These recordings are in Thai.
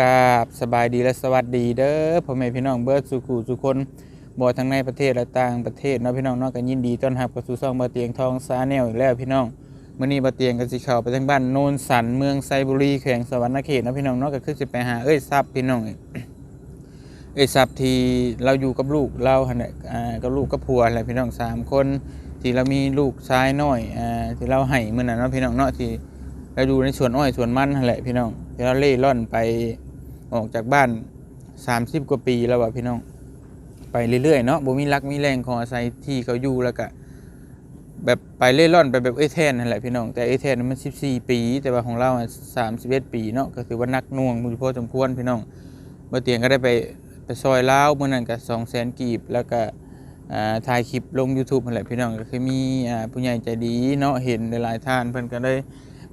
กราบสบายดีและสวัสดีเด้อพ่อแม่พี่น้องเบิร์ดสุขุสุคนบ่ทั้งในประเทศและต่างประเทศเนาะพี่น้องเนาะก็ยินดีต้อนรับเข้าสู่ช่องบ่เตียงทองซาแนลอีกแล้วพี่น้องมื้อนี้บ่เตียงก็สิเข้าไปทางบ้านโนนสันเมืองไซบุรีแขวงสวรรณเขตเนาะพี่น้องเนาะก็คือสิไปหาเอ้ยทรัพย์พี่น้องเอ้ยเอ้ยทรัพย์ที่เราอยู่กับลูกเราหั่นแหละอ่ากับลูกกับผัวแหละพี่น้องสามคนที่เรามีลูกชายน้อยอ่าที่เราให้มื้อนั้นเนาะพี่น้องเนาะที่เราอยู่ในสวนอ้อยสวนมันนั่นแหละพี่น้องที่เราเล่ร่อนไป ออกจากบ้าน 30 กว่าปีแล้วว่ะพี่น้อง ไปเรื่อยๆเนาะบ่มีรักมีแรงของอาศัยที่เขาอยู่แล้วก็แบบไปเล่ร่อนไปแบบเอ้แทนนั่นแหละพี่น้องแต่เอ้ยแทนมัน 14 ปี แต่ว่าของเราอะ31ปีเนาะก็ถือว่านักน่วงมือพอสมควรพี่น้องบ่เตียงก็ได้ไปไปซอยเล้าวมื้อนั้นก็200,000กีบแล้วก็อ่าถ่ายคลิปลง YouTube นั่นแหละพี่น้องก็คือมีอ่าผู้ใหญ่ใจดีเนาะเห็นหลายท่านเพิ่นก็ได้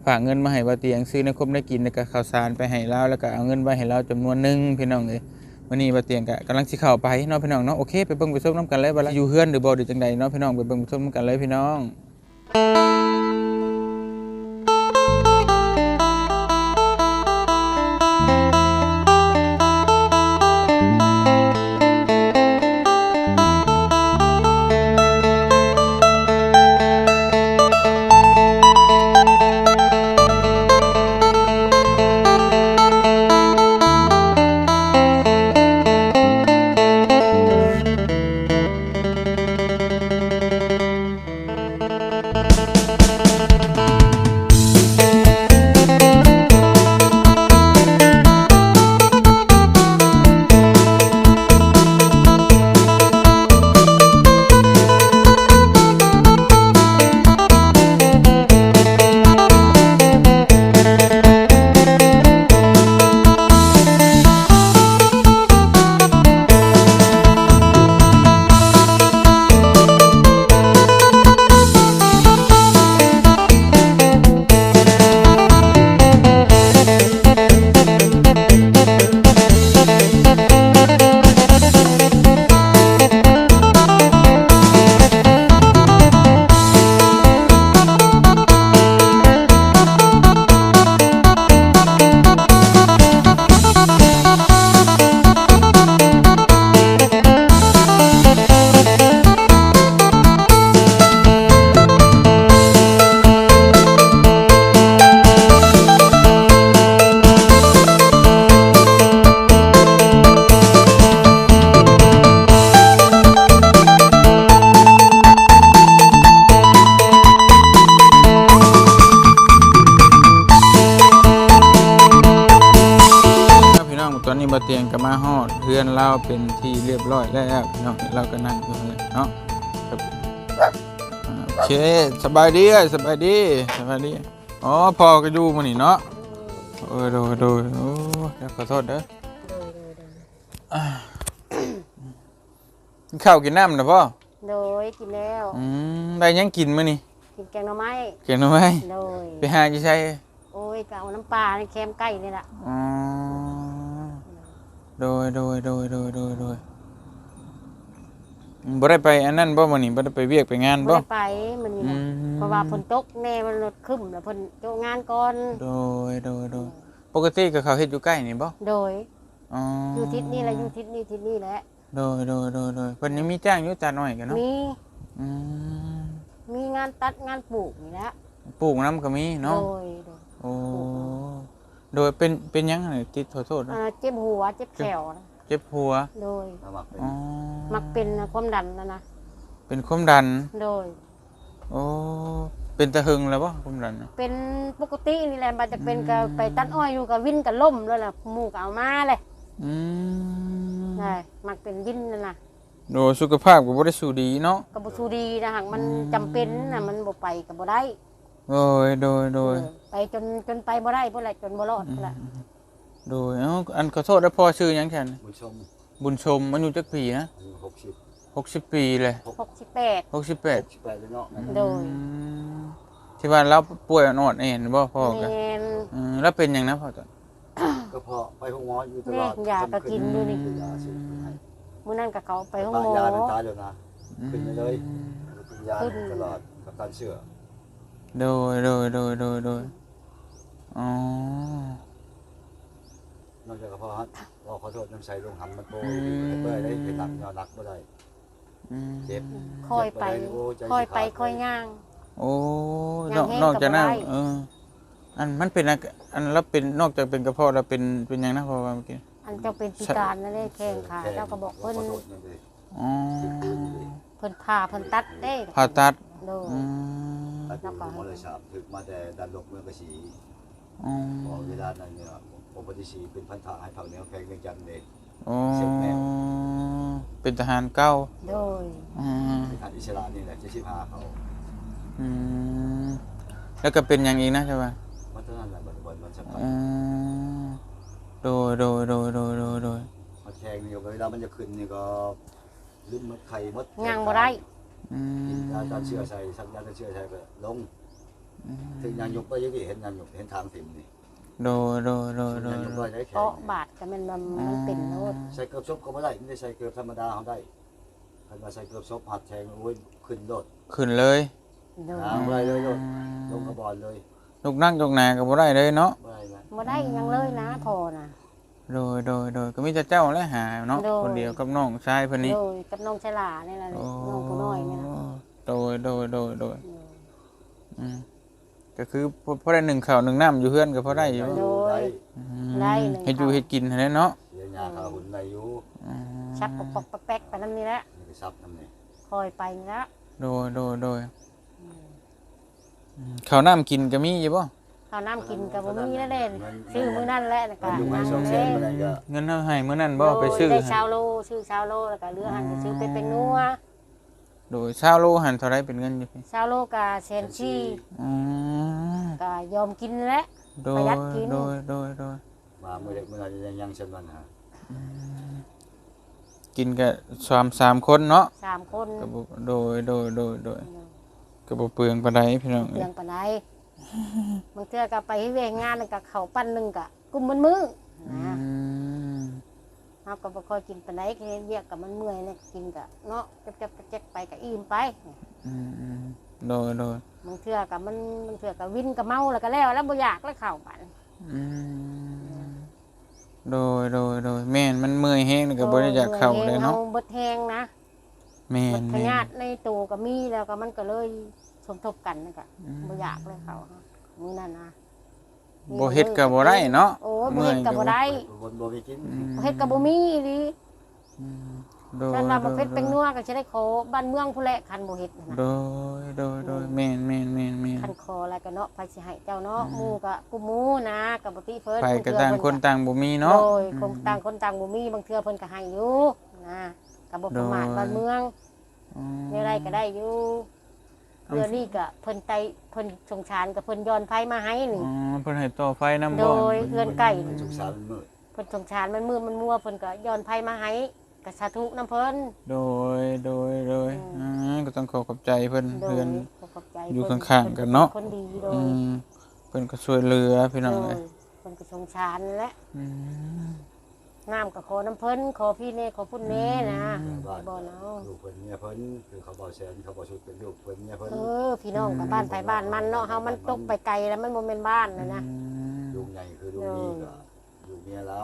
ฝากเงินมาให้ว่าเตียงซื้อในคบได้กินแล้วก็ข้าวสารไปให้เราแล้วก็เอาเงินไว้ให้เราจำนวนหนึ่งพี่น้องเลยวันนี้ว่าเตียงก็กำลังสิเข้าไปเนาะพี่น้องเนาะโอเคไปเบิ่งไปชมน้ำกันเลยว่าเราอยู่เฮือนหรือบ่หรือจังใดเนาะพี่น้องไปเบิ่งไปชมน้ำกันเลยพี่น้อง เฮือนเราเป็นที่เรียบร้อยแล้วพี่น้องเราก็นั่งอยู่เนี่ยเนาะครับอ่าโอเคสบายดีเอ้ยสบายดีสบายดีอ๋อพอก็อยู่มื้อนี้เนาะเออโดยโดยโอ้เดี๋ยวขอโทษเด้ออ่ากินข้าวกินน้ำนะพ่อโดยกินแล้วอืมได้หยังกินมื้อนี้กินแกงหน่อไม้เก่งหน่อยไหมโดยไปหาจิใช่โอ้ยก็เอาน้ำปลาในแคมไก่นี่แหละอ๋อ โดยโดยโดยโดยโดยโดยอืมบ่ได้ไปอันนั้นบ่มื้อนี้บ่ได้ไปเวียกไปงานบ่บ่ได้ไปมันนี่อืนะมเพราะว่าฝนตกแน่มันรถขึ้นแล้วเพิ่นโจงานก่อนโดยโดยโดยปกติก็เขาเฮ็ดอยู่ใกล้นี่บ่โดยอ๋อออยู่ทิศนี้แหละอยู่ทิศนี้ทิศนี้แหละโดยโดยโดยโดยเพิ่นยังมีจ้างอยู่ตาน้อยกันเนาะมีอืมมีงานตัดงานปลูกนี่แหละปลูกน้ำก็มีเนาะโดยโดยโอ้ โดยเป็นเป็นหยังไงติดขอโทษนะอ่าเจ็บหัวเจ็บแขวนะเจ็บหัวโดยอ๋อมักเป็นความดันนะนะเป็นความดัน โดย โอ้เป็นตะหึงแล้วบ่ความดันน่ะเป็นปกตินี่แหละมันจะเป็นก็ไปตัดอ้อยอยู่กับวินกับล่มแล้วล่ะหมู่ก็เอามาเลยอืมใช่มักเป็นวินนั่นน่ะโดยสุขภาพก็บ่ได้สู้ดีเนาะ กับบสูดีนะหากมันอืมจำเป็นนะมันบ่ไปกับบ่ได้ โดยโดยโดยเออไปจนจนไปบ่ได้เพื่ออะไรจนบ่รอดเพื่ออะไรโดยเอ้าอันขอโทษนะพ่อชื่อหยังแทนผู้ชมบุญชมอายุจักปีนะอายุหกสิบ60ปีเลยหกสิบแปด68สิบแปดเลยเนาะโดยอืมที่ว่าเราป่วยอ่อนๆเห็นบ่พ่อกันแม่นอืมแล้วเป็นหยังนะพ่อตอนก็พอไปห้องหมออยู่ตลอดแม่ยาก็กินอยู่นี่ยาสิให้มื้อนั้นกับเขาไปห้องป้าหมอ ยาเป็นตายแล้วนะขึ้นไปเลยกินยาขึ้นตลอดกับการเชื่อ โดยโดยโดยโดยโดยอ๋อ นอกจากกระเพาะฮัทเราขอโทษน้ำใสลงหำมันโตอืมเปื่อยได้เห็นหนักยอหนักบ่ได้อืมเจ็บค่อยไปโอ้ใจสิค่อยไปขาดค่อยย่าง โอ้อนย่าองกแห้งนอกจากนั้นก็บ่ได้เออ อันมันเป็นอะอันแล้วเป็นนอกจากเป็นกระเพาะแล้วเป็นเป็นหยังนะพอว่าเมื่อกี้อันเจ้าเป็นพิการนั่นเองแข้งขาเจ้าก็บอกเพิ่นขอโทษนั่นดิอ๋อเพิ่นผ่าเพิ่นตัดได้ผ่าตัดโดยอืม ตัดอยู่หมอเลยสามถึกมาแต่ดันลกเมืองกระสีอ๋อพอเวลานั้นเนี่ยองค์ปฏิชีเป็นพันธะให้เผาแนวแพงเวียงจันทน์เองอ๋อเสร็จแล้วเป็นทหารเก่าโดยอืมเป็นทหารอิสระนี่แหละเจ็ดสิบห้าเขาอืมแล้วก็เป็นอย่างอีกนะใช่ป่ะมันเท่านั้นแหละบัดวันมันสำคัญอืมโดยโดยโดยโดยโดยโดยมันแทงนี่เวลามันจะขึ้นนี่ก็ลิ้นมดไข่มดย่างบ่ได้อืกินม ยาการเชื่อใส่สักยาการเชื่อใส่ไปลงถึงยางยกไปยังที่เห็นยางยกเห็นทางถิ่มนี่โดยโดยโดยโดยายงยกโดไปยได้แข็เกาะงบาดก็แมันมันมันเป็นโนดใส่เกือบซบก็ไม่ได้ไม่ได้ใส่เกือบธรรมดาเขาได้คันมาใส่เกือบซบหัดแทงโอ้ยขึ้นโดดขึ้นเลยโดยอ่าบ่ได้เลยโดดลงกระบอกเลยลูกนั่งยกหนาก็บ่ได้เลยเนาะไม่ได้นะบ่ได้หยังเลยนะพอนะ โดยโดยโดยก็มีแต่เจ้าและหาเนาะโดย คนเดียวกับน้องชายเพิ่นนี้โดยกับน้องชลานี่ล่ะโอ้น้องผู้น้อยนี่ล่ะโดยโดยโดยโดยอืมก็คือพอพอได้หนึ่งข้าวหนึ่งน้ำอยู่เฮือนก็พอได้อยู่ได้อืมได้หนึ่งเฮ็ดอยู่ข้าว เฮ็ดกินหั่นแหละเนาะเสียยาขาหุ่นในอยู่อืมชักปอกปอกแป๊กๆไปนำนี่แหละนี่ไปซับน้ำนี่คอยไปนี่ละโดยโดยโดยอืมข้าวน้ำกินก็มีอยู่บ่ ข้าวน้ำกินก็บ่มีแล้วเด้ซื้อมื้อนั้นแหละแล้วก็มันอยู่ไม่นั่งสองแสเล่นอะไรก็เงินเฮาให้มื้อนั้นบ่ไปซื้อได้ให้ชาวโลซื้อชาวโลแล้วก็เหลือหันก็ซื้อไปเป็นนัวโดยชาวโลหันเท่าไรเป็นเงินอยู่พี่ชาวโลก็เซนชี่อืมก็ยอมกินแหล้วโดประหยัยดกินโดยโดยโดยมาเมื่อเด็กเมื่อไรยังยังเช่นนั้นฮะกินกับสามสามคนเนาะสามคนก็บ่โดยโดยโดยโดยก็บ่เปลืองปานใดพี่น้องเพีเอ้ยยงปานใด บางเทื่อก็ไปเวงงานแล้วก็เข้าวปั้นหนึงก็กุมมันมืออืนะมเฮาก็บ่ค่อยกินปานใดแค่เรียกกับมันเมื่อยเนี่ยกินก็เนาะจับๆแจ๊กๆไปก็อิ่มไป อืมอืมโดยโดยบางเทื่อก็มันบางเทื่อก็วินก็เมาแล้วก็แล้วแล้วบ่อยากแล้วเข้าวปั้นอืมโดยโดยโดยแม่นมันเมื่อยแฮงนี่ก็บ่ได้อยากเข้าเลยเนาะเฮาเบิดแฮงนะแม่เบินดพแม่ยานธิในตัวก็มีแล้วก็มันก็เลยสมทบกันนั่นก็อืมบ่อยากเลยเขา มื้อนั้นนะบ่เฮ็ดก็บ่ได้เนาะโอ้ยบ่เฮ็ดก็บ่ได้บนบ่มีกินอืมบ่เฮ็ดก็บ่มีอีหลีอืมโดยนั่นว่าบ่โดยเฮ็ดเป็นนัวก็สิได้ขอบ้านเมืองผู้แลคันบ่เฮ็ดนั่นโดน่ะยโดยโดยแม่นแม่นแม่นแม่นคันขออะไรก็เนาะไผสิให้เจ้าเนาะหมู่ก็กูหมู่นะก็บ่ติเพิ่นไปก็บต่างเทื่อคนเพิ่ต่างบ่มีเนาะโดยคงต่างคนต่างบ่มีบางเทื่อเพิ่นก็ให้อยู่นะก็บ่ประมาทโดยบ้านเมืองอืมมีอะไรก็ได้อยู่ เดี๋ยวนี้ก็เพิ่นไตเพิ่นสงสารกับเพิ่นย้อนไผมาให้นี่ อ๋อเพิ่นให้ต่อไฟน้ำโดบ่ยเพื่อนไก่มันสุกสารมันมืดเพิ่นสงสารมันมืดมันมัวเพิ่นก็ย้อนไผมาให้ก็สาธุน้ำเพิ่น โดยโดยโดยอือ่าก็ต้องขอขอบใจเพิ่นโดเพื่อยนขอบใจอยู่เพิ่ข้างๆกันเนาะ คนดีโดอืยมเพิ่นก็ช่วยเหลือพี่น้องโดเอ้ยยเพิ่นก็สงสารนั่นแหละ อืม น้ำก็ขอน้ำเพิ่นขอพี่เน่ขอพุ่นเน่นะบ้านบ่เนาะลูกเพิ่นเมียเพิ่นคือเขาบ่แสนเขาบ่ชุดเป็นลูกเพิ่นเมียเพิ่นเออพี่น้องกับบ้านไผบ้านมันเนาะเฮามันตกไปไกลแล้วมันบ่แม่นบ้านนะนะอืมลูกใหญ่คือลูกนี้ก็ลูกเมียเรา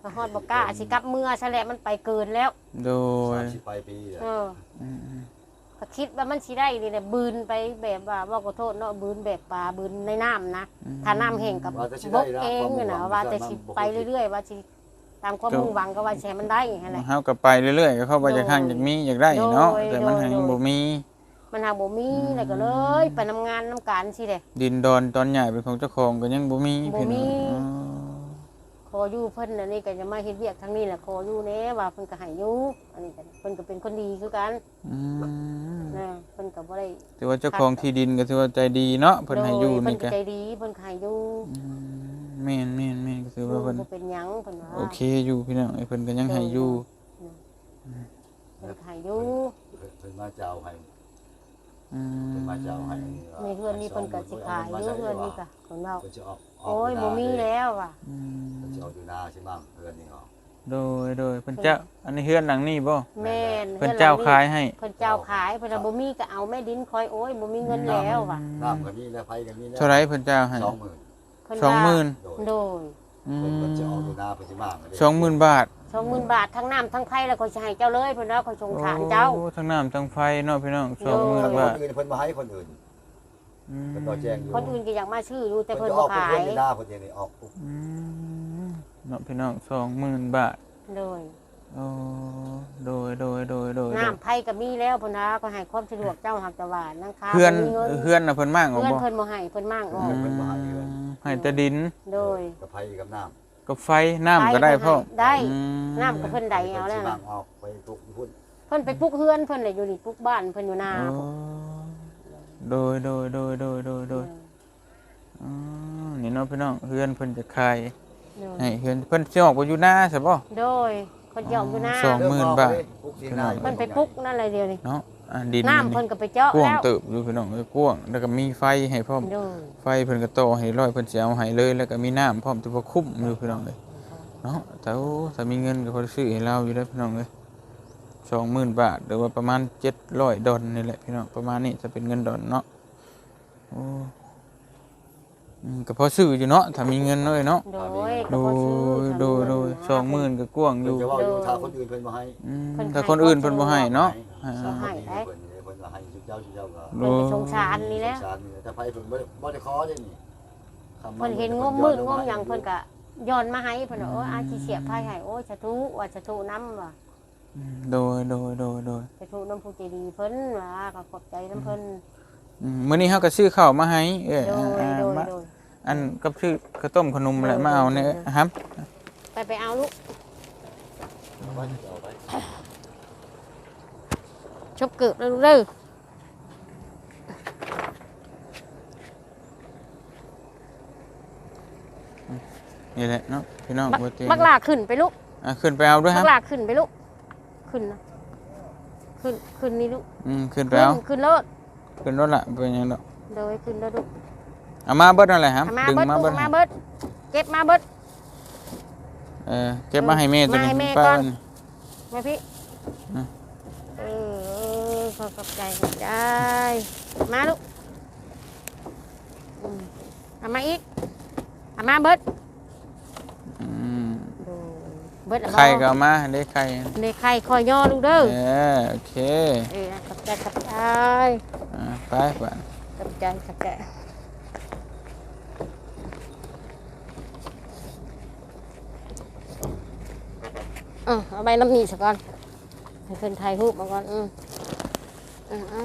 พอฮอดบ่กล้าสิกลับเมื่อซะแหละมันไปเกินแล้ว โดยสามสิบปลายปีเลยเอออืม ก็คิดว่ามันสิได้นี่แหละบืนไปแบบว่าว่าขอโทษเนาะบืนแบบปลาบืนในน้ำนะถ้าน้ำแห้งกับบกเองเนี่ยนะว่าแต่สิไปเรื่อยๆ ว่าสิตามความมุ่งหวังก็ว่าสิให้มันได้นั่นแหละ เฮาก็ไปเรื่อยๆก็เข้าไปจากข้างอยากมีอยากได้เนาะโดยแต่มันโดยยังโดยบ่มีมันหาบ่มีแล้วก็เลยไปนำงานนำการสิเด้ดินดอนตอนใหญ่เป็นของเจ้าของก็ยังบ่มีบ่พี่มีน้องอ๋อข ออยู่เพิ่นอันนี้ก็จะมาเฮ็ดเวียกทางนี้แหละขออยู่แน่ว่าเพิ่นก็ให้อยู่อันนี้ก็เพิ่นก็เป็นคนดีคือกันอืมนะเพิ่นก็บ่ได้ถือว่าเจ้าของที่ดินก็ถือว่าใจดีเนาะเพิ่นให้อยู่โดเพิ่นี่นก็ก็ใจดีเพิ่นก็ให้อยู่อืมแม่นแม่นแม่นก็ถือว่าเพิ่นบ่เป็นหยังเพิ่นว่าโอเคอยู่พี่น้องไอ้เพิ่นก็ยังให้อยู่เพิ่นก็ให้อยู่เพิ่นมาเจ้าให้อืมเพิ่นมาเจ้าให้ในเพื่อนนี่เพิ่นก็สิขายอยู่เพื่อนนี่ก็เพิ่นเว้าเพิ่นจะออก โอ้ยบ่มีแล้วว่ะอืเพิ่นมจะออกอยู่นาใช่มั้งเพื่อนนี่เหรอโดยโดยเพิ่นเจ้าอันนี้เฮือนหลังนี้บ่แม่นเพิ่นเจ้าขายให้เพิ่นเจ้าขายเพิ่นว่าบ่มีก็เอาแม่ดินคอยโอ้ยบ่มีเงินแล้วว่ะน้ำก็มีแล้วไฟก็มีแล้วเท่าไหรเพิ่นเจ้าให้สองหมื่นเพิ่นสองหมื่นโดยโดยออืเพิ่นก็จะเอามตัวหน้าเพิ่นสิมากเลยสองหมื่นบาทสองหมื่นบาททั้งน้ำทั้งไฟแล้วก็จะให้เจ้าเลยเพิ่นแล้วก็สงสารเจ้าโอ้ทั้งน้ำทั้งไฟเนาะพี่น้องโอ้สองหมื่นคนบาทอื่นเพิ่นมาให้คนอื่น อืมเพิ่นก็แจ้งอยู่คนอื่นก็อยากมาชื่ออยู่แต่เพิ่เพิ่นนจะอบ่อกเพิ่นขาเพิ่ยนอยู่หน้าเพิ่นอย่างนี้ออกปุ๊บอืมเนาะพี่น้องสองหมื่นบาทโดยโอ้โดยโดยโดยโดยน้ำไผก็มีแล้วเพิ่นนะก็ให้ความสะดวกเจ้าหักตะวันนังค้าเพื่อนบ่มีงิเพื่อนน่ะเพิ่นมากออกเพื่อนบ่เพิ่นบ่ให้เพิ่นมั่งออกเพิ่นบ่ให้เงินให้แต่ดินโดย กับไผกับน้ำกับไฟน้ำก็ได้พ่อได้ อืมน้ำก็เพิ่นได้เอาแล้วพิ่นสินะ มากออกไปทุกพุ่นเพิ่นไปปลุกเฮือนเพิ่นเลยอยู่นี่ปลุกบ้านเพิ่นอยู่นาโอ้ โดยโดยโดยโดยโดยโดยอ๋อนี่เนาะพี่น้องเพื่อนเพิ่นจะขายโดยให้เพื่อนเพิ่นสิออกบ่อยู่หน้าใช่บ่ โดยคนเจาะอยู่นาสองหมื่นบาทปลูกที่นาเพิ่นไปปลุกนั่นเลยเดียวนี่เนาะอ่าดินน้ำเพิ่นก็ไปเจาะกว้างแล้วเติบอยู่พี่น้องเอ้ยกว้างแล้วก็มีไฟให้พร้อม โดยไฟเพิ่นก็ต่อให้ร้อยเพิ่นสิเอาให้เลย แล้วก็มีน้ำพร้อมที่ว่าคุ้มอยู่พี่น้องเอ้ยเนาะแต่โอ้ถ้ามีเงินก็พอซื้อให้เราอยู่ได้อพี่น้องเอ้ย 20,000บาท หรือว่าประมาณ700ดอลนี่แหละพี่น้องประมาณนี้จะเป็นเงินดอลเนาะโอ้อืมก็พอซื้ออยู่เนาะถ้ามีเงินเนาะเอ้ยเนาะโดยก็โดบ่ซื้อยโดยโดย20,000ก็กว้างอเพิ่นยู่จะว่าอยู่ถ้าคนอื่นเพิ่นบ่ให้อืมเพิ่นถ้าคนอื่นเพิ่นบ่ให้เนาะให้อ่าให้เพิ่นเพิ่นว่าให้สุเจ้าสุเจ้าก็เพิ่นก็สงสารนี่แหละสงสารนี่แต่ไผเพิ่นบ่ได้บ่ได้ขอเด้นี่คำว่าเพิ่นเห็นงมมืดงมหยังเพิ่นก็ย้อนมาให้เพิ่นว่าโอ้ยอาสิเสียบไผให้โอ้ยสาธุว่าสาธุนำว่าอืม โดยโดยโดยโดยสาธุนำผู้ใจดีเพิ่นว่าก็ขอบใจนำเพิ่นอืมมื้อนี้เฮาก็ซื้อข้าวมาให้เอ้ยโดยอ่าโดยมาโดย อันกับชื่อข้าวต้มขนมอะไรมาเอาเนี่ยครับ ไปไปเอาลูกเอาไว้เอาไว้ชบเกิบแล้วลูกเด้อนี่แหละเนาะพี่น้องบักบ่เตียงบักลาขึ้นไปลูกอะขึ้นไปเอาด้วยคบัรับกลาขึ้นไปลูก ขึ้นนะขึ้นขึ้นนี่ลูกอืมขึ้นไปขึ้นเอาขึ้นรถขึ้นรถละเป็นยังดอกโดยขึ้นแล้วลูกเอามาเบิดนั่นแหละครับเอามาดึงเบิดมาลูเบิดกมาเบิดเก็บมาเบิด เออเก็บมาให้แม่ตัวมาให้นี้แม่ป้าก่อนนี่มาพี่อืมเออขอขอบใจขอบใจมาลูกอืมเอามาอีกเอามาเบิดอืมโดย เบิดแล้วบ่ไข่ก็เอามาได้ไข่ในไข่คอยย่อลูกเด้อเออโอเคเออขอบใจขอบใจอ่าไปไปขอบใจขอบใจอะเอาใบน้ำหนีสักก่อนให้เพิ่นถ่ายรูปมาก่อนอืมอะอะ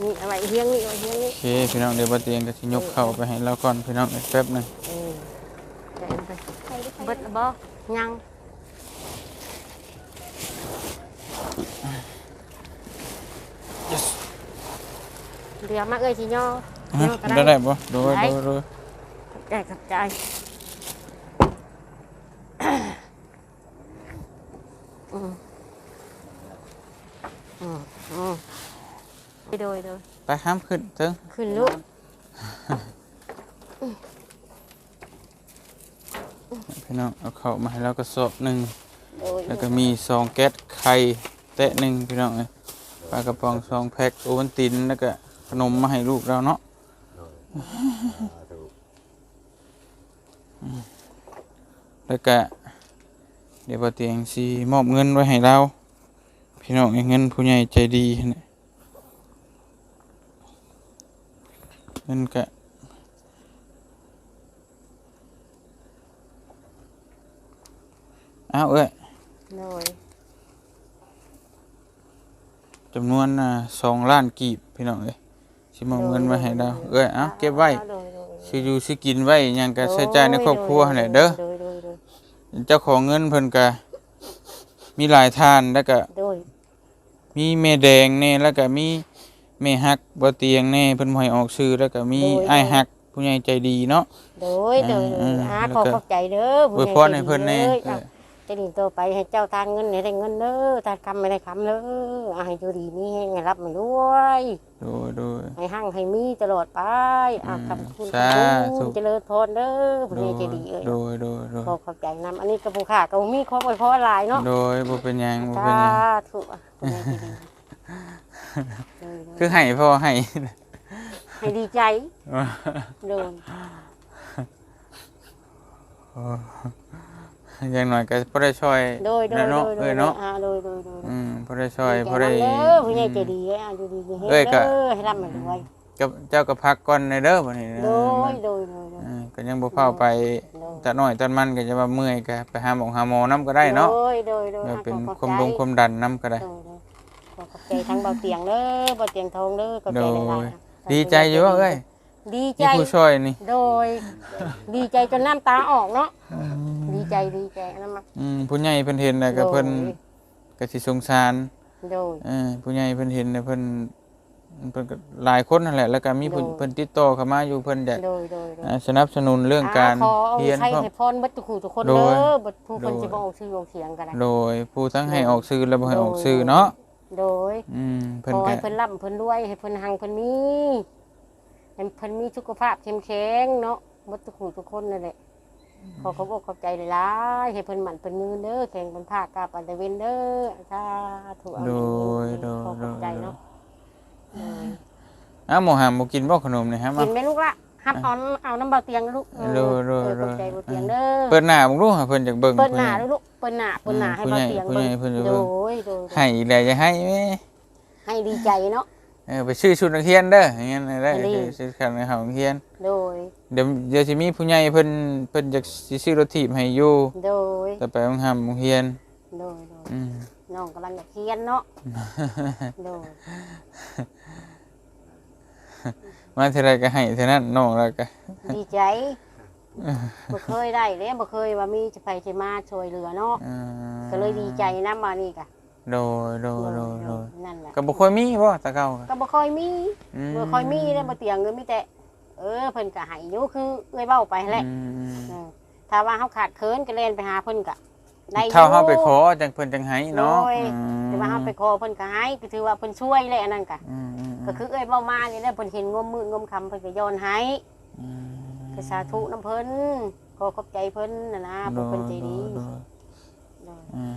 นี่เอาไว้เฮียงนี่เอาไว้เฮียงนี่โอเคพี่น้องเดี๋ยวบ่เตียงก็สิยกเข้าไปให้เราก่อนพี่น้องแป๊บหนึง เออแกะไปเบิดแล้วบ่ ยังเดี๋ยวมาเอ้ยสิย่อฮะย่อก็ได้ได้ได้บ่โดย ได้ โดยโดย ขอบใจขอบใจอืมอืมอืมไปโดยโดย ไปห้ามขึ้ นเถิงขึ้นลูกพี่น้องเอาเข้ามาให้เราก็สอบหนึงโดยแล้วก็มีซองแก๊สไข่แตะหนึ่งพี่น้องเอ้ยปลากระป๋องซองแพ็คโอวัลตินแล้วก็ขนมมาให้ลูกเราเนาะถูกแล้วก็เดี๋ยวปเตียงสีมอบเงินไว้ให้เราพี่น้องเงินผู้ใหญ่ใจดีนะเงินก็ อาเอ้ยโดยจำนวนอ่าสองล้านกีบพี่น้องเอ้ยสิมอบเงินไว้ให้เราเอ้ยเอาเก็บไว้โดยโดยสิอยู่สิกินไว้หยังก็ใช้จ่ายในครอบครัวหั่นแหละเด้อโดยโดยโดยเจ้าของเงินเพิ่นก็มีหลายทานแล้วก็โดยมีแม่แดงแน่แล้วก็มีแม่ฮักบ่เตียงแน่เพิ่นบ่ให้ออกชื่อแล้วก็มีอ้ายฮักผู้ใหญ่ใจดีเนาะโดยโดยโดยอ่าอ่าแล้วขอก็ขอบใจเด้ออวยพรให้เพิ่นแน่อ้ยเอเอาอ จะดีตัวไปให้เจ้าทานเงินให้ได้เงินเด้อทานคำไม่ได้คำเด้อเอาให้อยู่ดีมีให้ไงรับไม่รวยโดยโดยให้หั่งให้มีตลอดไปอาอืมคำคุณสาธุคุณเจริญพรเด้อผู้โดใหญ่ยใจดีเอ้ยโดยโดยโดยขอขอบใจนำอันนี้กระปูขากับมีขออวยพรหลายเนาะโดยบ่เป็นหยังบ่สาเป็นหยังธุอะผู้ใหญ่ใจดีโดยคือให้พ่อให้ให้ดีใจโดนเอออย่างน้อยก็พอได้ช่วยโดยโดยโดเนาะยโดเอ้ยยเนาะอ่าโดยโดยโดยอืมพอได้ช่วยพอได้ เด้อผู้ใหญ่ใจดีเอ้ยอะอยู่ดีมีเฮ็ดเอ้ยก็ เด้อให้ร่ำให้รวยกับเจ้าก็พักก่อนในเด้อบัดนี้นะโดยโดยโดยโดยเออก็ยังบ่เข้าไปโดยตะน้อยตอนมันก็จะว่าเมื่อยก็ไปหาหมอหาหมอนํก็ได้เนาะโดยโดยโดยเดี๋ยวอะเป็นขอความขดอบงใจความดันนํก็ได้ โดยโดยขอขอบใจทั้งเบาเตียงเด้อเบาเตียงทองเด้อขอบใจหลายโดยๆอะดีใจอยู่ว่าเอ้ย ดีใจ มีผู้ช่วยนี่โดย ดีใจจนน้ำตาออกเนาะดีใจดีใจนะมักอืมผู้ใหญ่เพิ่นเห็นแล้วก็เพิ่นโดยก็สิสงสารโดยเออผู้ใหญ่เพิ่นเห็นเนี่ยเพิ่นเพิ่นก็หลายคนนั่นแหละแล้วก็มีเพิ่นโดยเพิ่นติดต่อเข้ามาอยู่เพิ่นอยากโดยโดยโดยอ่าสนับสนุนเรื่องการขอเอาเรียนใช้พร้อม ให้พรเบัตรขู่ทุกคนโดเด้ย อบัตรผู้คนโดยสิบ่ออกชื่อออกเสียงกันนะโดยผู้ทั้งให้ออกสื่อและบ่ให้ออกสื่อเนาะโดยอืมเพิ่นขอก็ให้เพิ่นร่ำเพิ่นรวยให้เพิ่นหังเพิ่นมี ให้เพิ่นมีสุขภาพเข้มแข็งเนาะบัตรขู่ทุกคนนั่นแหละขอขอบอกขอบใจหลายๆให้เพิ่นหมั่นเพิ่นยืนเด้อแข่งเพิ่นภาคกาปันตะเวนเด้อสาธุเอาโดอย่างนี้ยโดยขอโดขอบยใจเนาะอ้าวหมอหามบ่กินบ่ขนมนี่ฮะมากินไหมลูกละฮับเอาเอาน้ำเบาเตียงนะลูกเออโดยโดยเออขอบใจโดยเบาเตียงเด้อเปิดหน้าบ่รู้หาเพิ่นอยากเบิ่งเปิดหน้าพิ่ด้วยลูกเปิดหน้าเปิดหน้าให้ผู้เบาใหญ่เตียงผู้ใหญ่เพิ่นจะโดเบิ่งยโดยให้อีกแล้วจะให้แม่ให้ดีใจเนาะ เออไปซื้อชุดนักเรียนเด้ออย่างงั้นได้อันนี้ซื้อชุดในห้องเรียน โดย เดี๋ยวเดี๋ยวสิมีผู้ใหญ่เพิ่นเพิ่นจะสิซื้อรถถีบให้อยู่โดย แต่ไปโรงหามโรงเรียนโดยโดยอืม น้องกำลังจะเขียนเนาะ โดย มาเท่าไรก็ให้เท่านั้นน้องแล้วก็ ดีใจบ่เคยได้เลยบ่เคยว่ามีจะไปจะมาช่วยเหลือเนาะอ่าก็เลยดีใจนะมานี่กะ โดยโดยโดยโดยนั่นแหละก็บ่ค่อยมีบ่แตะเก่าก็ก็บ่ค่อยมีอืบ่ค่อยมีแล้วบ่เตียงเงินมีแต่ เออเพิ่นก็ให้อยู่คือเอ้ยเว้าไปแหละอืมเออถ้าว่าเฮาขาดเคินก็เล่นไปหาเพิ่นก็ได้อยู่เท่าเฮาไปขอจังเพิ่นจังให้เนาะโดยอืมแต่ว่าเฮาไปขอเพิ่นก็ให้ก็ถือว่าเพิ่นช่วยเลยอันนั้นก็อืมอืมก็คือเอ้ยเว้ามานี่แหละเพิ่นเห็นงมมืดงมคำเพิ่นก็ย้อนให้อืมก็สาธุนํเพิ่นขอขอบใจเพิ่นน่ะนะโดเพิ่นยใจดีโดยโดยอืม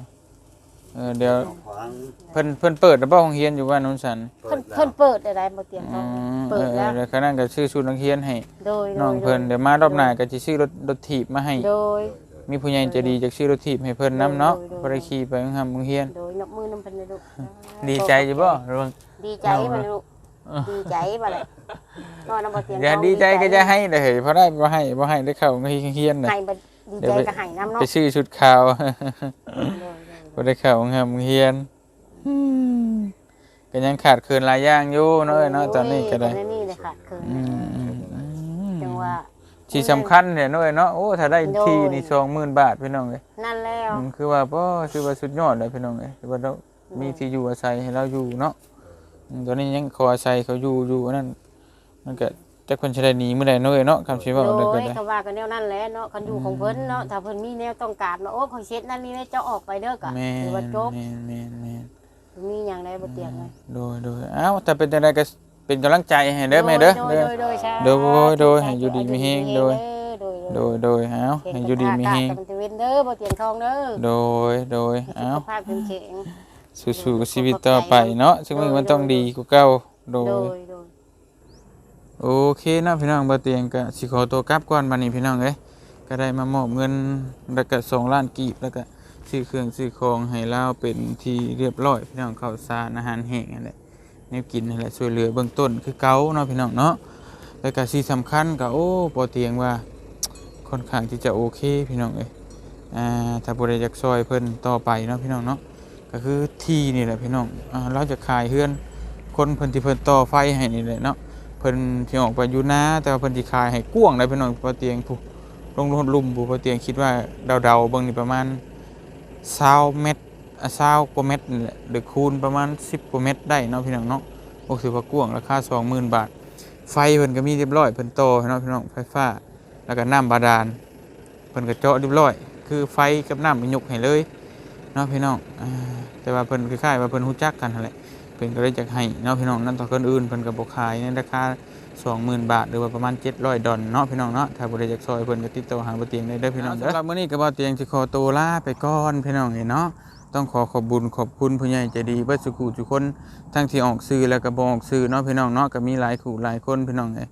เออเดี๋ยวขวางเพิ่นเพิ่นเปิดแล้วบ่โรงเรียนอยู่บ้านโนนสันเพิ่นเพิ่นเปิดได้บ่เตียงอืเขามเปิดเอแล้วอเดี๋ยวเขานั่นก็ซื้อชุดนักเรียนให้โดยโดยน้องเพิ่นเดี๋ยวมารอบหน้าก็สิซื้อรถรถถีบมาให้ โดย มีผู้ใหญ่ใจดีจากซื้อรถถีบให้เพิ่นนํเนาะโดยโดย บ่ได้ขี่ไปโรงหามโรงเรียน โดยนกมือนำเพิ่นเลยลูกดีใจอยู่บ่ระวังดีใจบ่ลูกดีใจบ่เลยนอนนำบ่เตียงอย่าดีใจก็จะให้เลยเพราะได้บ่ให้บ่ให้ได้เข้าโรงเรียนน่ะ ให้บ่ดีใจก็ให้น้ำเนาะไปซื้อชุดขาว โดยโดย บ่ได้เข้าโรงเรียนอืมก็ยังขาดเคินหลายอย่างอยู่เนาะเอ้ยเนาะตอนนี้ก็ได้ตอนนี้เลยค่ะคืออืมอืมอืมจังว่าที่สำคัญเนี่ยเนาะเอ้ยเนาะโอ้ถ้าได้โดยที่นี่20,000บาทพี่น้องเอ้ยนั่นแล้วอืมคือว่าบ่คือว่าสุดยอดเลยพี่น้องเอ้ยคือว่าเรามีที่อยู่อาศัยให้เราอยู่เนาะอืมตอนนี้ยังขออาศัยเขาอยู่อยู่อันนั่นมันก็ จักเพิ่นสิได้หนีมื้อใดเนาะเอ้ยเนาะคำสิเว้าโดได้ก็ยได้ก็ว่ากันแนวนั้นแหละเนาะคันอยู่ของเพิ่นเนาะถ้าเพิ่นมีแนวต้องการว่าโอ้ขอยเช็ดนั่นนี่เจ้าออกไปเด้อก็แม่ถือว่าจบแม่แม่แม่มีหยังได้บ่เตียงเลยโดยโดยเอ้าแต่เป็นจังไดก็เป็นกำลังใจให้เด้อแม่เด้อโดเด้ยอโดยโดยใช่โดยโดยให้อยู่ดีมีแฮงโดย โดยโดยโดยเอ้าให้อยู่ดีมีแฮงเก่งตะเวนเด้อบ่เตียงทองเด้อโดยโดยสุเอ้าขภาพเข้มแข็งสู้ๆกับชีวิตต่อไปเนาะซึ่งมันต้องดีกว่าเก่าโดโดยยโดย โอเคนะพี่น้องบ่เตียงก็สิขอตัวกลับก่อนบัดนี้พี่น้องเอ้ยก็ได้มามอบเงินแล้วก็2ล้านกีบแล้วก็ซื้อเครื่องซื้อของให้เราเป็นที่เรียบร้อยพี่น้องข้าวสารอาหารแห้งนั่นแหละแนวกินนั่นแหละช่วยเหลือเบื้องต้นคือเก่าเนาะพี่น้องเนาะแล้วก็ที่สำคัญก็โอ้บ่เตียงว่าค่อนข้างที่จะโอเคพี่น้องเอ้ยอ่าถ้าบ่ได้อยากซอยเพิ่นต่อไปเนาะพี่น้องเนาะก็คือที่นี่แหละพี่น้องอ่าเราจะขายเฮือนคนเพิ่นที่เพิ่นต่อไฟให้นี่แหละเนาะ พิ่นที่ออกไปอยู่นาแต่ว่าเพิ่นสิขายให้กว้างได้พี่น้องพอเตียงผู้ลงรถลุ่มผู้พอเตียงคิดว่าเดาๆเบิ่งนี่ประมาณ20เมตรอะ20กว่าเมตรนี่แหละหรือคูณประมาณ 10กว่าเมตรได้เนาะพี่น้องเนาะโอ้ถือว่ากว้างราคา20,000บาท ไฟเพิ่นก็มีเรียบร้อยเพิ่นโตเนาะพี่น้องไฟฟ้า แล้วก็น้ำบาดาลเพิ่นก็เจาะเรียบร้อย คือไฟกับน้ำมันยกให้เลยเนาะพี่น้องแต่ว่าเพิ่นคล้ายๆว่าเพิ่นรู้จักกันนั่นแหละ เพิ่นก็เลยจักให้เนาะพี่น้องนั่นต่อคนอื่นเพิ่นก็บ่ขายในราคา20,000 บาท หรือว่าประมาณ 700 ดอลเนาะพี่น้องเนาะถ้าบ่ได้จักซอยเพิ่นก็ติดต่อหาบ่เตียงได้เด้อพี่น้องเด้อสำหรับมื้อนี้ก็บ่เตียงสิขอตัวลาไปก่อนพี่น้องเอ้ยเนาะต้องขอขอบบุญขอบคุณผู้ใหญ่ใจดีเบิดสุขุทุกคนทั้งที่ออกสื่อแล้วก็บ่ออกสื่อเนาะพี่น้องเนาะก็มีหลายคู่หลายคนพี่น้องเอ้ย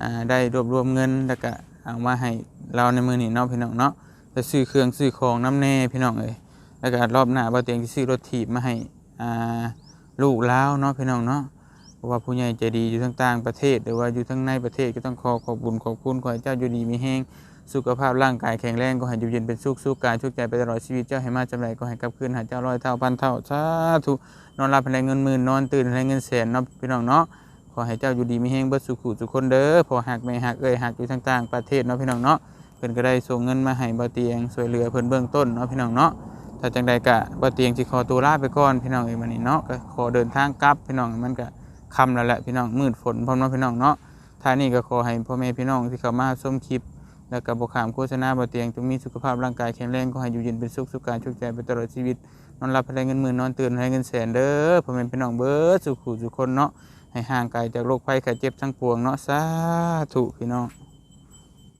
อ่าได้รวบรวมเงินแล้วก็เอามาให้เราในมือนี้เนาะพี่น้องเนาะไปซื้อเครื่องซื้อของน้ำแน่พี่น้องเอ้ยแล้วก็รอบหน้าบ่เตียงสิซื้อรถถีบมาให้อ่า ลูกแล้วเนาะพี่น้องเนาะเพราะว่าผู้ใหญ่ใจดีอยู่ทั้งต่างประเทศ หรือว่าอยู่ทั้งในประเทศก็ต้องขอขอบคุญขอบคุณขอให้เจ้าอยู่ดีมีแฮงสุขภาพร่างกายแข็งแรงก็ให้อยู่เย็นเป็นสุขสุขกายสุขใจไปตลอดชีวิตเจ้าให้มาจำไรก็ให้กลับคืนหาเจ้าร้อยเท่าพันเท่าสาธุนอนหลับให้เงินหมื่นนอนตื่นให้เงินแสนเนาะพี่น้องเนาะขอให้เจ้าอยู่ดีมีแฮงเบิดสุขุทุกคนเด้อพอหักไม่หักเอ้ยหักอยู่ต่างๆประเทศเนาะพี่น้องเนาะเพิ่นก็ได้ส่งเงินมาให้บ่เตียงช่วยเหลือเพิ่นเบื้องต้นเนาะพี่น้องเนาะ ถ้าจังใดก็บ่เตียงสิขอตัวลาไปก่อนพี่น้องเอ้ยมื้อนี้เนาะก็ขอเดินทางกลับพี่น้องมันก็ค่ำแล้วแหละพี่น้องมืดฝนพร้อมเนาะพี่น้องเนาะท้ายนี้ก็ขอให้พ่อแม่พี่น้องที่เข้ามาชมคลิป แล้วก็บ่ขามโฆษณาบ่เตียงจงมีสุขภาพร่างกายแข็งแรงขอให้อยู่เย็นเป็นสุขสุขกายสุขใจไปตลอดชีวิตนอนหลับให้ได้เงินหมื่นนอนตื่นให้ได้เงินแสนเด้อพ่อแม่พี่น้องเบิดสุขุทุกคนเนาะให้ห่างไกลจากโรคภัยไข้เจ็บทั้งปวงเนาะสาธุพี่น้อง